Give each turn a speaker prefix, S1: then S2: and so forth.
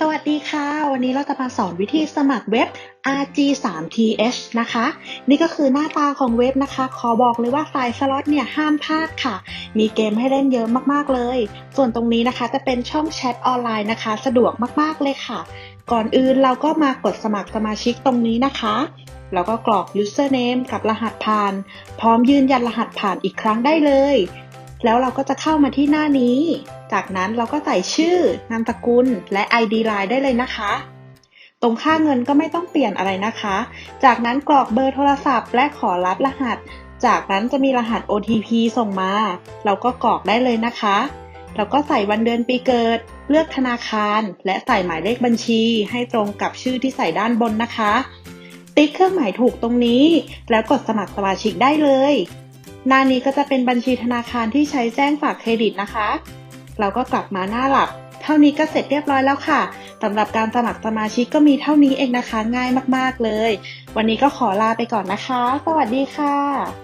S1: สวัสดีค่ะ วันนี้เราจะมาสอนวิธีสมัครเว็บ RG3TH นะคะ นี่ก็คือหน้าตาของเว็บนะคะ ขอบอกเลยว่าสายสล็อตเนี่ยห้ามพลาดค่ะ มีเกมให้เล่นเยอะมากๆเลย ส่วนตรงนี้นะคะจะเป็นช่องแชทออนไลน์นะคะ สะดวกมากๆเลยค่ะ ก่อนอื่นเราก็มากดสมัครสมาชิกตรงนี้นะคะแล้วก็กรอก username กับรหัสผ่าน พร้อมยืนยันรหัสผ่านอีกครั้งได้เลย แล้วเราก็จะเข้ามาที่หน้านี้ จากนั้นเราก็ใส่ชื่อนามสกุลและ ID Line ได้เลยนะคะ ตรงค่าเงินก็ไม่ต้องเปลี่ยนอะไรนะคะ จากนั้นกรอกเบอร์โทรศัพท์ และขอรับรหัส จากนั้นจะมีรหัส OTP ส่งมา เราก็กรอกได้เลยนะคะแล้วก็ใส่วันเดือนปีเกิด เลือกธนาคาร และใส่หมายเลขบัญชี ให้ตรงกับชื่อที่ใส่ด้านบนนะคะ ติ๊กเครื่องหมายถูกตรงนี้ แล้วกดสมัครสมาชิกได้เลย หน้านี้ก็จะเป็นบัญชีธนาคารที่ใช้แจ้งฝากเครดิตนะคะ เราก็กลับมาหน้าหลัก เท่านี้ก็เสร็จเรียบร้อยแล้วค่ะสำหรับการสมัครสมาชิกก็มีเท่านี้เองนะคะง่ายมากๆเลย วันนี้ก็ขอลาไปก่อนนะคะ สวัสดีค่ะ